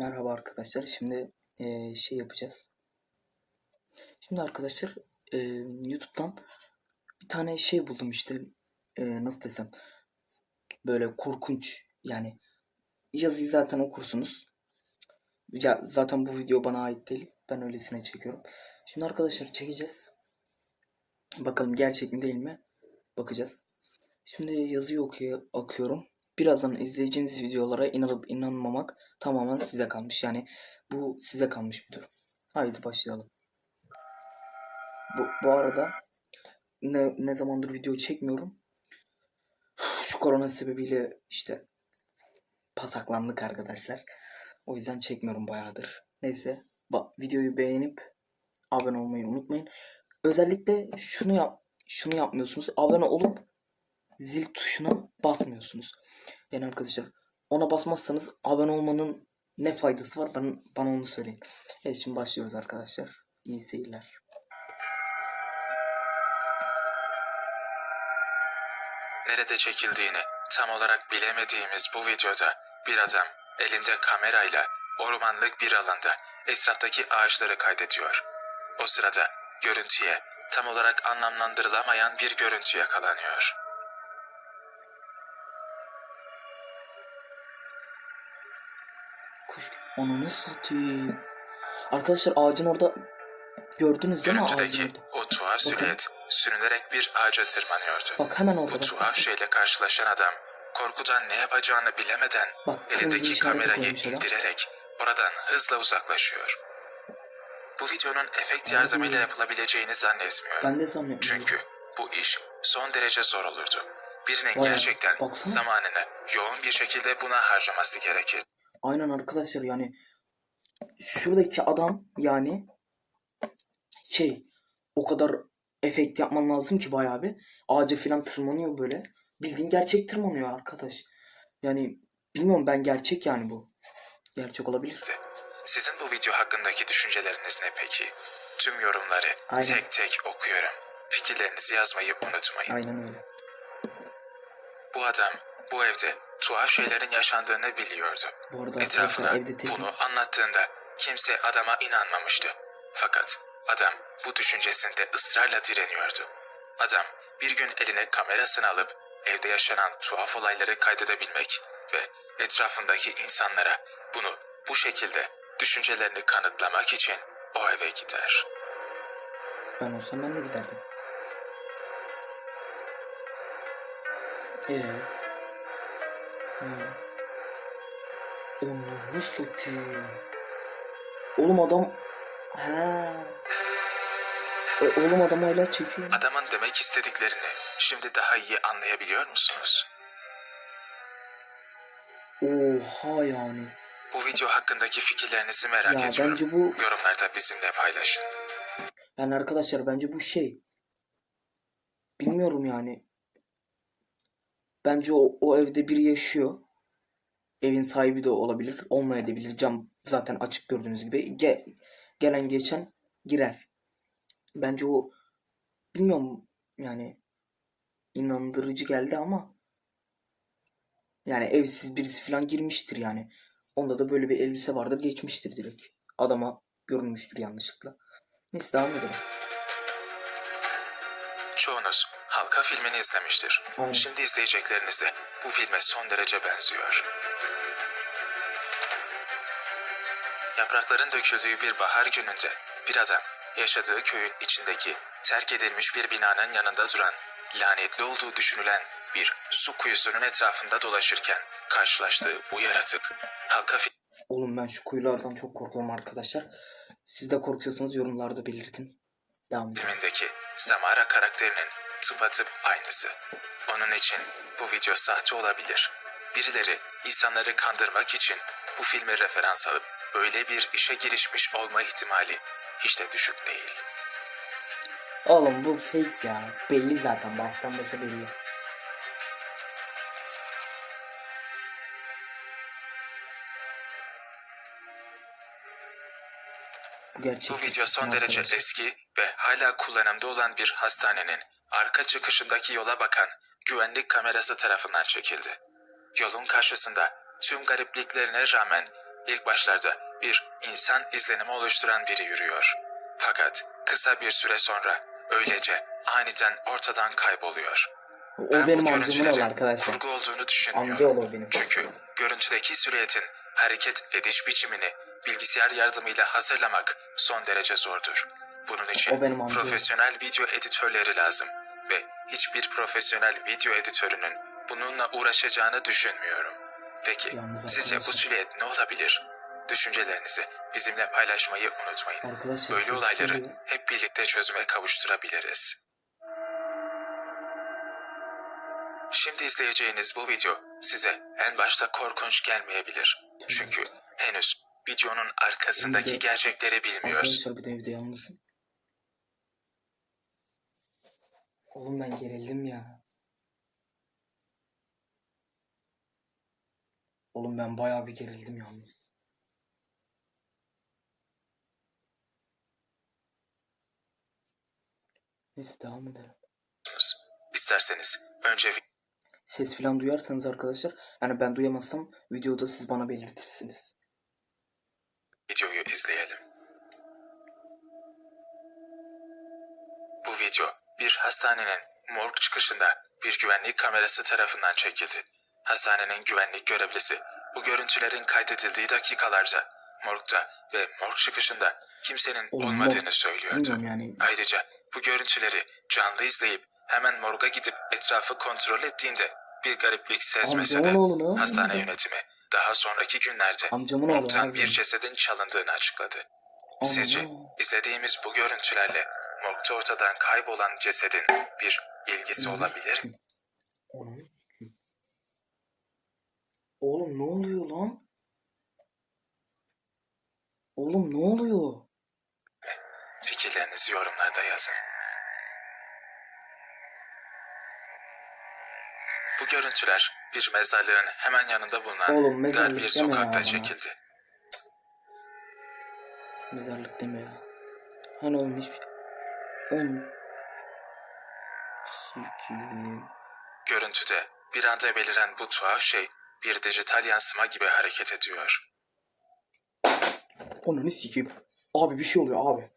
Merhaba arkadaşlar. Şimdi eee, şey yapacağız. Şimdi arkadaşlar eee, YouTube'dan bir tane şey buldum işte. Eee, nasıl desem. Böyle korkunç yani yazıyı zaten okursunuz. Ya zaten bu video bana ait değil. Ben öylesine çekiyorum. Şimdi arkadaşlar çekeceğiz. Bakalım gerçek mi değil mi? Bakacağız. Şimdi yazıyı okuya, okuyorum. Birazdan izleyeceğiniz videolara inanıp inanmamak tamamen size kalmış. Yani bu size kalmış bir durum. Haydi başlayalım. Bu, bu arada ne, ne zamandır video çekmiyorum. Şu korona sebebiyle işte pasaklandık arkadaşlar. O yüzden çekmiyorum bayağıdır. Neyse bak videoyu beğenip abone olmayı unutmayın. Özellikle şunu yap şunu yapmıyorsunuz. Abone olup zil tuşuna basmıyorsunuz. Yani arkadaşlar ona basmazsanız abone olmanın ne faydası var ben, bana onu söyleyin. Evet şimdi başlıyoruz arkadaşlar. İyi seyirler. Nerede çekildiğini tam olarak bilemediğimiz bu videoda bir adam elinde kamerayla ormanlık bir alanda etraftaki ağaçları kaydediyor. O sırada görüntüye tam olarak anlamlandırılamayan bir görüntü yakalanıyor. Kuş onu satayım. Arkadaşlar ağacın orada gördünüz değil mi Görüntüdeki o tuhaf silüet sürünerek bir ağaca tırmanıyordu. Bak hemen orada Bu bak. tuhaf şeyle karşılaşan adam korkudan ne yapacağını bilemeden Bak elindeki kamerayı indirerek oradan hızla uzaklaşıyor. Bu videonun efekt yardımıyla yapılabileceğini zannetmiyorum. Ben de sanmıyorum. Çünkü bu iş son derece zor olurdu. Birinin Bayağı. gerçekten Baksana. zamanını yoğun bir şekilde buna harcaması gerekir. Aynen arkadaşlar yani şuradaki adam yani şey o kadar efekt yapman lazım ki bayağı bir ağaca falan tırmanıyor böyle. Bildiğin gerçek tırmanıyor arkadaş. Yani bilmiyorum ben gerçek yani bu. Gerçek olabilir. Sizin bu video hakkındaki düşünceleriniz ne peki? Tüm yorumları Aynen. tek tek okuyorum. Fikirlerinizi yazmayı unutmayın. Aynen öyle. Bu adam bu evde tuhaf şeylerin yaşandığını biliyordu. Bu arada Etrafına arkadaşlar evde tek bunu anlattığında kimse adama inanmamıştı. Fakat adam bu düşüncesinde ısrarla direniyordu. Adam bir gün eline kamerasını alıp evde yaşanan tuhaf olayları kaydedebilmek ve etrafındaki insanlara bunu bu şekilde düşüncelerini kanıtlamak için o eve gider. ben olsam ben de giderdim. Ee. Onu nasıl satayım? Oğlum adam He. E, oğlum adam hala çekiyor. Adamın demek istediklerini şimdi daha iyi anlayabiliyor musunuz? Oha yani. Bu video hakkındaki fikirlerinizi merak Ya ediyorum. bence bu Yorumlarda bizimle paylaşın. yani arkadaşlar bence bu şey. Bilmiyorum yani. Bence o, o evde biri yaşıyor. Evin sahibi de olabilir. Olmayabilir. Cam zaten açık gördüğünüz gibi. Ge- gelen geçen girer. Bence o bilmiyorum yani inandırıcı geldi ama yani evsiz birisi falan girmiştir yani. Onda da böyle bir elbise vardır geçmiştir direkt. Adama görünmüştür yanlışlıkla. Neyse devam edelim. Çoğunuz halka filmini izlemiştir. Aynen. Şimdi izleyecekleriniz de bu filme son derece benziyor. Yaprakların döküldüğü bir bahar gününde bir adam yaşadığı köyün içindeki terk edilmiş bir binanın yanında duran, lanetli olduğu düşünülen bir su kuyusunun etrafında dolaşırken karşılaştığı bu yaratık halka Oğlum ben şu kuyulardan çok korkuyorum arkadaşlar. Siz de korkuyorsanız yorumlarda belirtin. Devam filmindeki Samara karakterinin tıpatıp aynısı. Onun için bu video sahte olabilir. Birileri insanları kandırmak için bu filme referans alıp böyle bir işe girişmiş olma ihtimali hiç de düşük değil. Oğlum bu fake ya. Belli zaten baştan başa belli. Bu gerçek. Bu video son derece arkadaşlar. eski ve hala kullanımda olan bir hastanenin arka çıkışındaki yola bakan güvenlik kamerası tarafından çekildi. Yolun karşısında tüm garipliklerine rağmen İlk başlarda bir insan izlenimi oluşturan biri yürüyor. Fakat kısa bir süre sonra öylece aniden ortadan kayboluyor. O Ben benim bu görüntülerin arkadaşlar. kurgu olduğunu düşünmüyorum. benim. Çünkü görüntüdeki silüetin hareket ediş biçimini bilgisayar yardımıyla hazırlamak son derece zordur. Bunun O için benim amcam. profesyonel video editörleri lazım ve hiçbir profesyonel video editörünün bununla uğraşacağını düşünmüyorum. Peki Yalnız sizce bu silüet ne olabilir? Düşüncelerinizi bizimle paylaşmayı unutmayın. Arkadaşlar Böyle olayları şimdi- hep birlikte çözüme kavuşturabiliriz. Şimdi izleyeceğiniz bu video size en başta korkunç gelmeyebilir. Çünkü henüz videonun arkasındaki gerçekleri bilmiyoruz. Arkadaşlar bir de evde yalnız. Oğlum ben gerildim ya. Oğlum ben bayağı bir gerildim yalnız. Neyse devam edelim. İsterseniz önce Ses falan duyarsanız arkadaşlar yani ben duyamazsam videoda siz bana belirtirsiniz. videoyu izleyelim. Bir hastanenin morg çıkışında bir güvenlik kamerası tarafından çekildi. Hastanenin güvenlik görevlisi bu görüntülerin kaydedildiği dakikalarca morgda ve morg çıkışında kimsenin Oğlum, olmadığını söylüyordu. Yani. Ayrıca bu görüntüleri canlı izleyip hemen morga gidip etrafı kontrol ettiğinde bir gariplik sezmese de hastane yönetimi daha sonraki günlerde Amcamın morgdan bir cesedin çalındığını açıkladı. Sizce izlediğimiz bu görüntülerle morgda ortadan kaybolan cesedin bir ilgisi olabilir. Oğlum ne oluyor lan? Oğlum ne oluyor? Fikirlerinizi yorumlarda yazın. Bu görüntüler bir mezarlığın hemen yanında bulunan Oğlum dar bir ya sokakta bana. çekildi. Mezarlık deme ya. Hani oğlum hiçbir... Oğlum. Sikiyim. Görüntüde bir anda beliren bu tuhaf şey bir dijital yansıma gibi hareket ediyor. Ananı sikeyim. Abi bir şey oluyor abi.